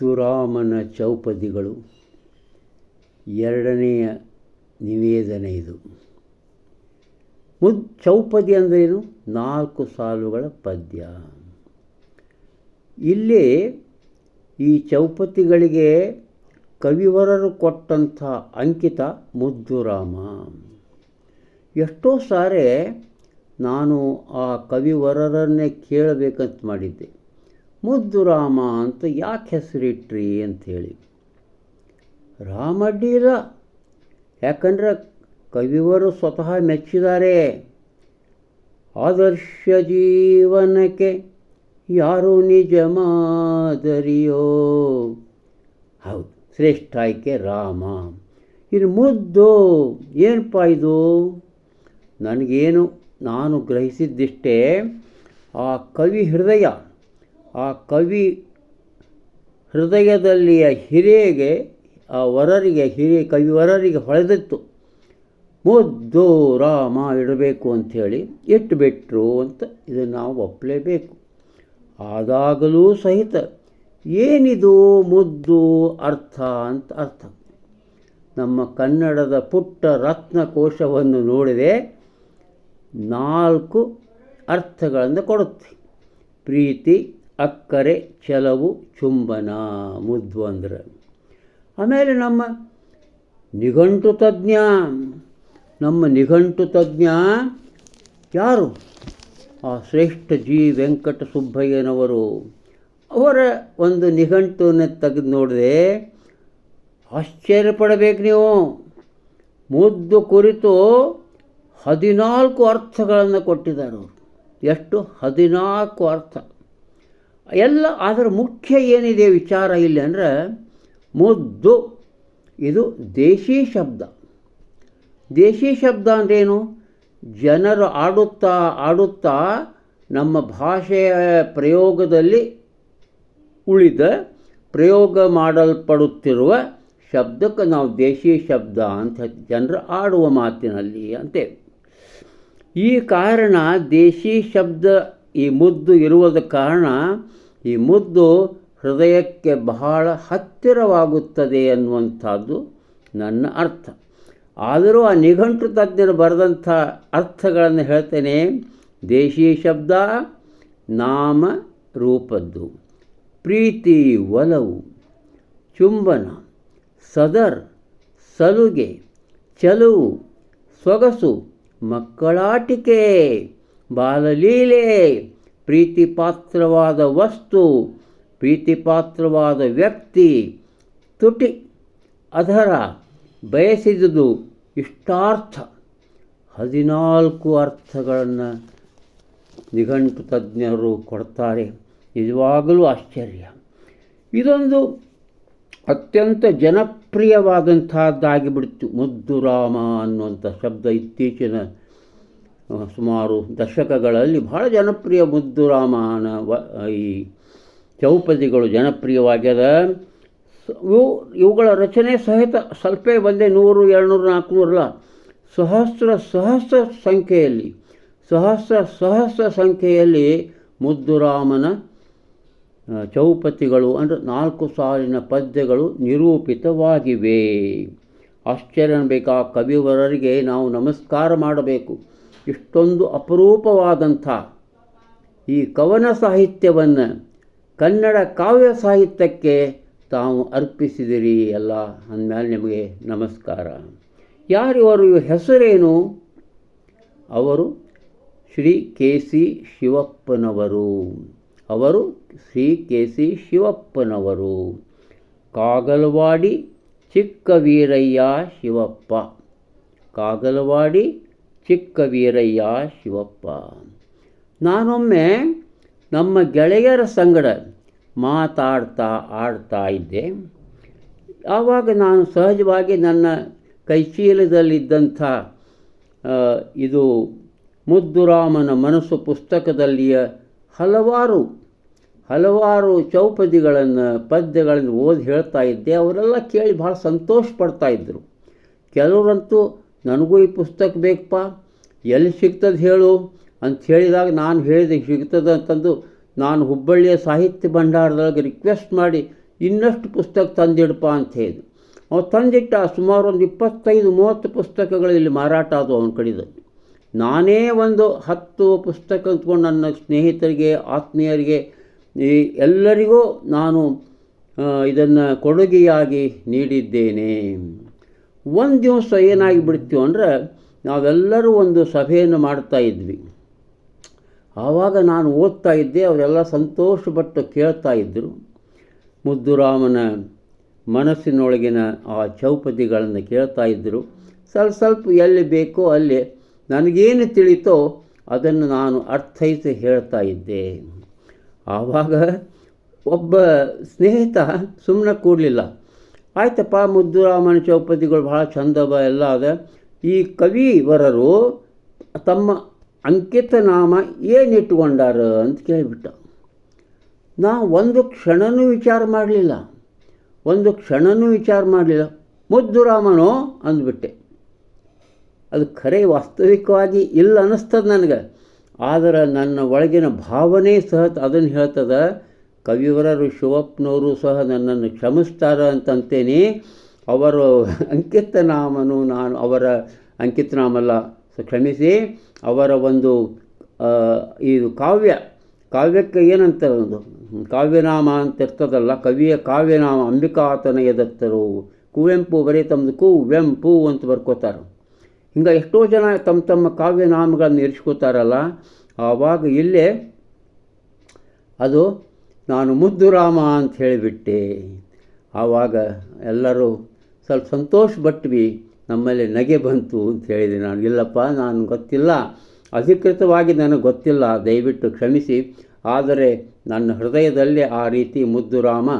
ಮುದ್ದುರಾಮನ ಚೌಪದಿಗಳು. ಎರಡನೆಯ ನಿವೇದನೆ ಇದು. ಮುದ್ ಚೌಪದಿ ಅಂದ್ರೇನು? ನಾಲ್ಕು ಸಾಲುಗಳ ಪದ್ಯ. ಇಲ್ಲಿ ಈ ಚೌಪತಿಗಳಿಗೆ ಕವಿವರರು ಕೊಟ್ಟಂಥ ಅಂಕಿತ ಮುದ್ದುರಾಮ. ಎಷ್ಟೋ ಸಾರಿ ನಾನು ಆ ಕವಿವರರನ್ನೇ ಕೇಳಬೇಕಂತ ಮಾಡಿದ್ದೆ. ಮುದ್ದುರಾಮ ಅಂತ ಯಾಕೆ ಹೆಸರಿಟ್ರಿ ಅಂಥೇಳಿ. ರಾಮಡ್ಡಿ ಇಲ್ಲ ಯಾಕಂದ್ರೆ ಕವಿವರು ಸ್ವತಃ ಮೆಚ್ಚಿದ್ದಾರೆ ಆದರ್ಶ ಜೀವನಕ್ಕೆ ಯಾರು ನಿಜ ಮಾದರಿಯೋ. ಹೌದು, ಶ್ರೇಷ್ಠ ಆಯ್ಕೆ ರಾಮ. ಇನ್ನು ಮುದ್ದು ಏನಪ್ಪ ಇದು? ನನಗೇನು, ನಾನು ಗ್ರಹಿಸಿದ್ದಿಷ್ಟೇ, ಆ ಕವಿ ಹೃದಯ ಆ ಕವಿ ಹೃದಯದಲ್ಲಿಯ ಹಿರೇಗೆ, ಆ ವರರಿಗೆ ಹಿರಿಯ ಕವಿವರರಿಗೆ ಹೊಳೆದಿತ್ತು. ಮುದ್ದು ರಾಮ ಇಡಬೇಕು ಅಂಥೇಳಿ ಇಟ್ಟುಬಿಟ್ರು ಅಂತ ಇದನ್ನು ನಾವು ಒಪ್ಪಲೇಬೇಕು ಆದಾಗಲೂ ಸಹಿತ ಏನಿದು ಮುದ್ದು ಅರ್ಥ ಅಂತ ಅರ್ಥ. ನಮ್ಮ ಕನ್ನಡದ ಪುಟ್ಟ ರತ್ನಕೋಶವನ್ನು ನೋಡಿದೆ, ನಾಲ್ಕು ಅರ್ಥಗಳನ್ನು ಕೊಡುತ್ತೆ. ಪ್ರೀತಿ ಅಕ್ಕರೆ ಚಲವು ಚುಂಬನ ಮುದ್ದು ಅಂದ್ರೆ. ಆಮೇಲೆ ನಮ್ಮ ನಿಘಂಟು ತಜ್ಞ, ನಮ್ಮ ನಿಘಂಟು ತಜ್ಞ ಯಾರು? ಆ ಶ್ರೇಷ್ಠ ಜಿ ವೆಂಕಟ ಸುಬ್ಬಯ್ಯನವರು. ಅವರ ಒಂದು ನಿಘಂಟುವನ್ನು ತೆಗೆದು ನೋಡಿದೆ ಆಶ್ಚರ್ಯಪಡಬೇಕು ನೀವು. ಮುದ್ದು ಕುರಿತು ಹದಿನಾಲ್ಕು ಅರ್ಥಗಳನ್ನು ಕೊಟ್ಟಿದ್ದಾರೆ ಅವರು. ಎಷ್ಟು? ಹದಿನಾಲ್ಕು ಅರ್ಥ. ಎಲ್ಲ ಅದರ ಮುಖ್ಯ ಏನಿದೆ ವಿಚಾರ ಇಲ್ಲಿ ಅಂದರೆ ಮುದ್ದು. ಇದು ದೇಶಿ ಶಬ್ದ. ದೇಶಿ ಶಬ್ದ ಅಂದ್ರೇನು ಜನರು ಆಡುತ್ತಾ ಆಡುತ್ತಾ ನಮ್ಮ ಭಾಷೆಯ ಪ್ರಯೋಗದಲ್ಲಿ ಉಳಿದ ಪ್ರಯೋಗ ಮಾಡಲ್ಪಡುತ್ತಿರುವ ಶಬ್ದಕ್ಕೆ ನಾವು ದೇಶಿ ಶಬ್ದ ಅಂತ ಜನರು ಆಡುವ ಮಾತಿನಲ್ಲಿ ಅಂತೇವೆ ಈ ಕಾರಣ ದೇಶಿ ಶಬ್ದ ಈ ಮುದ್ದು ಇರುವುದ ಕಾರಣ ಈ ಮುದ್ದು ಹೃದಯಕ್ಕೆ ಬಹಳ ಹತ್ತಿರವಾಗುತ್ತದೆ ಅನ್ನುವಂಥದ್ದು ನನ್ನ ಅರ್ಥ. ಆದರೂ ಆ ನಿಘಂಟು ತಜ್ಞರು ಬರೆದಂಥ ಅರ್ಥಗಳನ್ನು ಹೇಳ್ತೇನೆ. ದೇಶಿ ಶಬ್ದ ನಾಮ ರೂಪದ್ದು. ಪ್ರೀತಿ ಒಲವು, ಚುಂಬನ, ಸದರ್, ಸಲುಗೆ, ಚಲುವು, ಸೊಗಸು, ಮಕ್ಕಳಾಟಿಕೆ, ಬಾಲಲೀಲೆ ಪ್ರೀತಿಪಾತ್ರವಾದ ವಸ್ತು, ಪ್ರೀತಿಪಾತ್ರವಾದ ವ್ಯಕ್ತಿ, ತುಟಿ, ಅದರ ಬಯಸಿದುದು ಇಷ್ಟಾರ್ಥ. ಹದಿನಾಲ್ಕು ಅರ್ಥಗಳನ್ನು ನಿಘಂಟು ತಜ್ಞರು ಕೊಡ್ತಾರೆ. ನಿಜವಾಗಲೂ ಆಶ್ಚರ್ಯ. ಇದೊಂದು ಅತ್ಯಂತ ಜನಪ್ರಿಯವಾದಂಥದ್ದಾಗಿಬಿಡ್ತು. ಮುದ್ದುರಾಮ ಅನ್ನುವಂಥ ಶಬ್ದ ಇತ್ತೀಚಿನ ಸುಮಾರು ದಶಕಗಳಲ್ಲಿ ಬಹಳ ಜನಪ್ರಿಯ ಮುದ್ದುರಾಮನ ವ, ಈ ಚೌಪದಿಗಳು ಜನಪ್ರಿಯವಾಗ್ಯದ. ಇವು, ಇವುಗಳ ರಚನೆ ಸಹಿತ ಸ್ವಲ್ಪೇ ಒಂದೇ ನೂರು, ಎರಡುನೂರು, ನಾಲ್ಕುನೂರಲ್ಲ, ಸಹಸ್ರ ಸಹಸ್ರ ಸಂಖ್ಯೆಯಲ್ಲಿ, ಸಹಸ್ರ ಸಹಸ್ರ ಸಂಖ್ಯೆಯಲ್ಲಿ ಮುದ್ದುರಾಮನ ಚೌಪತಿಗಳು ಅಂದರೆ ನಾಲ್ಕು ಸಾಲಿನ ಪದ್ಯಗಳು ನಿರೂಪಿತವಾಗಿವೆ. ಆಶ್ಚರ್ಯ ಆ ಕವಿವರರಿಗೆ ನಾವು ನಮಸ್ಕಾರ ಮಾಡಬೇಕು. ಇಷ್ಟೊಂದು ಅಪರೂಪವಾದಂಥ ಈ ಕವನ ಸಾಹಿತ್ಯವನ್ನು ಕನ್ನಡ ಕಾವ್ಯ ಸಾಹಿತ್ಯಕ್ಕೆ ತಾವು ಅರ್ಪಿಸಿದಿರಿ ಎಲ್ಲ ಅಂದಮೇಲೆ ನಿಮಗೆ ನಮಸ್ಕಾರ. ಯಾರಿವರು ಹೆಸರೇನು? ಅವರು ಶ್ರೀ ಕೆ ಸಿ ಶಿವಪ್ಪನವರು. ಅವರು ಶ್ರೀ ಕೆ ಸಿ ಶಿವಪ್ಪನವರು. ಕಾಗಲವಾಡಿ ಚಿಕ್ಕವೀರಯ್ಯ ಶಿವಪ್ಪ. ಕಾಗಲವಾಡಿ ಚಿಕ್ಕವೀರಯ್ಯ ಶಿವಪ್ಪ. ನಾನೊಮ್ಮೆ ನಮ್ಮ ಗೆಳೆಯರ ಸಂಗಡ ಮಾತಾಡ್ತಾ ಆಡ್ತಾ ಇದ್ದೆ. ಆವಾಗ ನಾನು ಸಹಜವಾಗಿ ನನ್ನ ಕೈಚೀಲದಲ್ಲಿದ್ದಂಥ ಇದು ಮುದ್ದುರಾಮನ ಮನಸ್ಸು ಪುಸ್ತಕದಲ್ಲಿಯ ಹಲವಾರು ಹಲವಾರು ಚೌಪದಿಗಳನ್ನು, ಪದ್ಯಗಳನ್ನು ಓದಿ ಹೇಳ್ತಾ ಇದ್ದೆ. ಅವರೆಲ್ಲ ಕೇಳಿ ಭಾಳ ಸಂತೋಷ ಪಡ್ತಾ ಇದ್ದರು ಕೆಲವರಂತೂ ನನಗೂ ಈ ಪುಸ್ತಕ ಬೇಕಪ್ಪ. ಎಲ್ಲಿ ಸಿಗ್ತದೆ ಹೇಳು ಅಂತ ಹೇಳಿದಾಗ ನಾನು ಹೇಳಿದೆ, ಸಿಗ್ತದೆ ಅಂತಂದು ನಾನು ಹುಬ್ಬಳ್ಳಿಯ ಸಾಹಿತ್ಯ ಭಂಡಾರದೊಳಗೆ ರಿಕ್ವೆಸ್ಟ್ ಮಾಡಿ ಇನ್ನಷ್ಟು ಪುಸ್ತಕ ತಂದಿಡಪ್ಪ ಅಂತ ಹೇಳಿದ್ರು ಅವ ತಂದಿಟ್ಟ ಸುಮಾರು ಒಂದು ಇಪ್ಪತ್ತೈದು, ಮೂವತ್ತು ಪುಸ್ತಕಗಳು ಇಲ್ಲಿ ಮಾರಾಟ ಆದವು ಅವನ ಕಡೆದು. ನಾನೇ ಒಂದು ಹತ್ತು ಪುಸ್ತಕ ಅಂತ್ಕೊಂಡು ನನ್ನ ಸ್ನೇಹಿತರಿಗೆ, ಆತ್ಮೀಯರಿಗೆ, ಈ ಎಲ್ಲರಿಗೂ ನಾನು ಇದನ್ನು ಕೊಡುಗೆಯಾಗಿ ನೀಡಿದ್ದೇನೆ. ಒಂದು ದಿವಸ ಏನಾಗಿ ಬಿಡ್ತೀವಿ ಅಂದರೆ ನಾವೆಲ್ಲರೂ ಒಂದು ಸಭೆಯನ್ನು ಮಾಡ್ತಾ ಇದ್ವಿ. ಆವಾಗ ನಾನು ಓದ್ತಾ ಇದ್ದೆ, ಅವರೆಲ್ಲ ಸಂತೋಷಪಟ್ಟು ಕೇಳ್ತಾ ಇದ್ದರು ಮುದ್ದುರಾಮನ ಮನಸ್ಸಿನೊಳಗಿನ ಆ ಚೌಪದಿಗಳನ್ನು ಕೇಳ್ತಾ ಇದ್ದರು ಸ್ವಲ್ಪ ಸ್ವಲ್ಪ ಎಲ್ಲಿ ಬೇಕೋ ಅಲ್ಲಿ ನನಗೇನು ತಿಳಿತೋ ಅದನ್ನು ನಾನು ಅರ್ಥೈಸಿ ಹೇಳ್ತಾ ಇದ್ದೆ. ಆವಾಗ ಒಬ್ಬ ಸ್ನೇಹಿತ ಸುಮ್ಮನೆ ಕೂಡಲಿಲ್ಲ. ಆಯ್ತಪ್ಪ, ಮುದ್ದುರಾಮನ ಚೌಪದಿಗಳು ಭಾಳ ಚಂದವ, ಎಲ್ಲ ಅದ. ಈ ಕವಿವರರು ತಮ್ಮ ಅಂಕಿತ ನಾಮ ಏನು ಇಟ್ಕೊಂಡಾರ ಅಂತ ಕೇಳಿಬಿಟ್ಟ. ನಾ ಒಂದು ಕ್ಷಣನೂ ವಿಚಾರ ಮಾಡಲಿಲ್ಲ. ಒಂದು ಕ್ಷಣನೂ ವಿಚಾರ ಮಾಡಲಿಲ್ಲ. ಮುದ್ದುರಾಮನೋ ಅಂದ್ಬಿಟ್ಟೆ. ಅದು ಖರೆ ವಾಸ್ತವಿಕವಾಗಿ ಇಲ್ಲ ಅನ್ನಿಸ್ತದೆ ನನಗೆ. ಆದರೆ ನನ್ನ ಒಳಗಿನ ಭಾವನೆ ಸಹ ಅದನ್ನು ಹೇಳ್ತದೆ. ಕವಿವರರು ಶಿವಪ್ಪನವರು ಸಹ ನನ್ನನ್ನು ಕ್ಷಮಿಸ್ತಾರ ಅಂತಂತೇನೆ ಅವರು ಅಂಕಿತನಾಮನು ನಾನು ಅವರ ಅಂಕಿತನಾಮಲ್ಲ ಕ್ಷಮಿಸಿ. ಅವರ ಒಂದು ಇದು ಕಾವ್ಯ, ಕಾವ್ಯಕ್ಕೆ ಏನಂತಾರೆ ಒಂದು, ಕಾವ್ಯನಾಮ ಅಂತ ಇರ್ತದಲ್ಲ, ಕವಿಯ ಕಾವ್ಯನಾಮ ಅಂಬಿಕಾತನ ಎದತ್ತರು ಕುವೆಂಪು ಬರೀ ತಮ್ಮದು ಕುವೆಂಪು ಅಂತ ಬರ್ಕೋತಾರೆ. ಹಿಂಗೆ ಎಷ್ಟೋ ಜನ ತಮ್ಮ ತಮ್ಮ ಕಾವ್ಯನಾಮಗಳನ್ನು ಇರಿಸ್ಕೋತಾರಲ್ಲ, ಆವಾಗ ಇಲ್ಲೇ ಅದು ನಾನು ಮುದ್ದುರಾಮ ಅಂತ ಹೇಳಿಬಿಟ್ಟೆ. ಆವಾಗ ಎಲ್ಲರೂ ಸ್ವಲ್ಪ ಸಂತೋಷ ಪಟ್ವಿ, ನಮ್ಮಲ್ಲಿ ನಗೆ ಬಂತು ಅಂತ ಹೇಳಿದೆ ನಾನು. ಇಲ್ಲಪ್ಪ, ನಾನು ಗೊತ್ತಿಲ್ಲ. ಅಧಿಕೃತವಾಗಿ ನನಗೆ ಗೊತ್ತಿಲ್ಲ. ದಯವಿಟ್ಟು ಕ್ಷಮಿಸಿ. ಆದರೆ ನನ್ನ ಹೃದಯದಲ್ಲಿ ಆ ರೀತಿ ಮುದ್ದುರಾಮ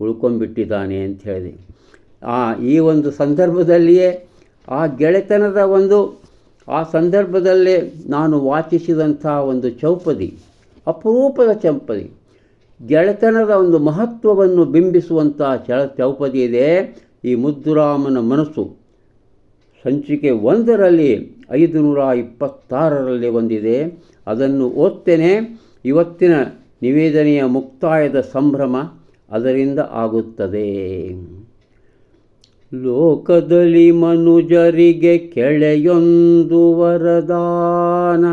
ಉಳ್ಕೊಂಡ್ಬಿಟ್ಟಿದ್ದಾನೆ ಅಂತ ಹೇಳಿದೆ. ಆ, ಈ ಒಂದು ಸಂದರ್ಭದಲ್ಲಿಯೇ, ಆ ಗೆಳೆತನದ ಒಂದು, ಆ ಸಂದರ್ಭದಲ್ಲೇ ನಾನು ವಾಚಿಸಿದಂಥ ಒಂದು ಚೌಪದಿ, ಅಪರೂಪದ ಚೌಪದಿ ಗೆಳೆತನದ ಒಂದು ಮಹತ್ವವನ್ನು ಬಿಂಬಿಸುವಂಥ ಚಳ ಚೌಪದಿ ಇದೆ. ಈ ಮುದ್ದುರಾಮನ ಮನಸ್ಸು ಸಂಚಿಕೆ ಒಂದರಲ್ಲಿ ಐದು ನೂರ ಇಪ್ಪತ್ತಾರರಲ್ಲಿ ಒಂದಿದೆ. ಅದನ್ನು ಓದ್ತೇನೆ. ಇವತ್ತಿನ ನಿವೇದನೆಯ ಮುಕ್ತಾಯದ ಸಂಭ್ರಮ ಅದರಿಂದ ಆಗುತ್ತದೆ. ಲೋಕದಲ್ಲಿ ಮನುಜರಿಗೆ ಕೆಳೆಯೊಂದು ವರದಾನ.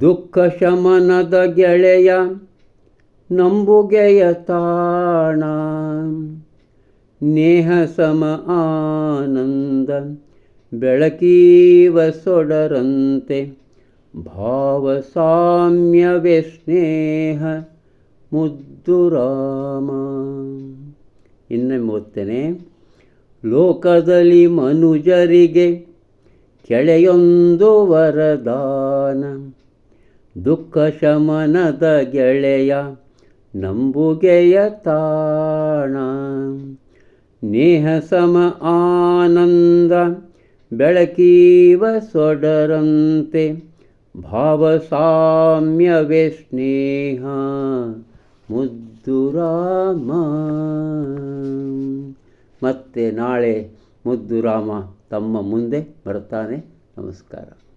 ದುಃಖ ಶಮನದ ಗೆಳೆಯ ನಂಬುಗೆಯ ತಾಣ ನೇಹ ಸಮ ಆನಂದ, ಬೆಳಕೀವ ಸೊಡರಂತೆ ಭಾವ ಸಾಮ್ಯವೇ ಸ್ನೇಹ ಮುದ್ದುರಾಮ ಇನ್ನೊಮ್ಮೆ ಓದ್ತೇನೆ ಲೋಕದಲ್ಲಿ ಮನುಜರಿಗೆ ಕೆಳೆಯೊಂದು ವರದಾನ ದುಃಖ ಶಮನದ ಗೆಳೆಯ ನಂಬುಗೆಯ ತಾಣ. ನೇಹ ಸಮ ಆನಂದ, ಬೆಳಕೀವ ಸೊಡರಂತೆ ಭಾವ ಸಾಮ್ಯವೇ ಸ್ನೇಹ ಮುದ್ದುರಾಮ ಮತ್ತೆ ನಾಳೆ ಮುದ್ದುರಾಮ ತಮ್ಮ ಮುಂದೆ ಬರ್ತಾನೆ ನಮಸ್ಕಾರ.